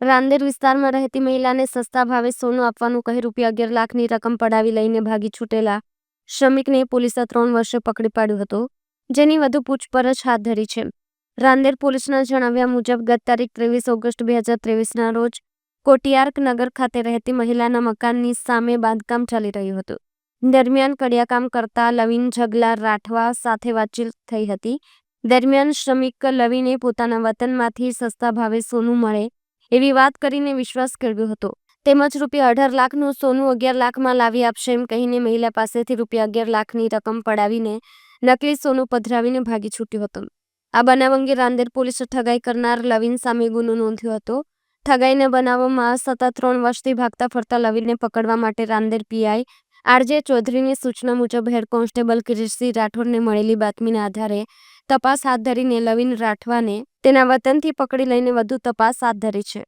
રાંદેર વિસ્તારમાં રહેતી મહિલાને સસ્તા ભાવે સોનું આપવાનું કહી રૂપિયા અગિયાર લાખની રકમ પડાવી લઈને ભાગી છૂટેલા શ્રમિકને પોલીસે ત્રણ વર્ષે પકડી પાડ્યો હતો, જેની વધુ પૂછપરછ હાથ ધરી છે. રાંદેર પોલીસના જણાવ્યા મુજબ, ગત તારીખ ત્રેવીસ ઓગસ્ટ બે હજાર ત્રેવીસના રોજ કોટિયાર્ક નગર ખાતે રહેતી મહિલાના મકાનની સામે બાંધકામ ચાલી રહ્યું હતું. દરમિયાન કડિયાકામ કરતા લવિન ઝગલા રાઠવા સાથે વાતચીત થઈ હતી. દરમિયાન શ્રમિક લવિને પોતાના વતનમાંથી સસ્તા ભાવે સોનું મળે એવી વાત કરીને વિશ્વાસ કર્યો હતો. તેમજ રૂપિયા અઢાર લાખનું સોનું અગિયાર લાખમાં લાવી આપશે એમ કહીને મહિલા પાસેથી રૂપિયા અગિયાર લાખની રકમ પડાવીને નકલી સોનું પધરાવીને ભાગી છૂટ્યો હતો. આ બનાવ અંગે રાંદેર પોલીસે ઠગાઈ કરનાર લવિન સામે ગુનો નોંધ્યો હતો. ઠગાઈને બનાવમાં સતત ત્રણ વર્ષથી ભાગતા ફરતા લવિનને પકડવા માટે રાંદેર પીઆઈ આરજે ચૌધરીની સૂચના મુજબ હેડ કોન્સ્ટેબલ કિરીટસિંહ રાઠોડને મળેલી બાતમીના આધારે તપાસ હાથ ધરીને લવિન રાઠવાને તેના વતનથી પકડી લઈને વધુ તપાસ હાથ ધરી છે.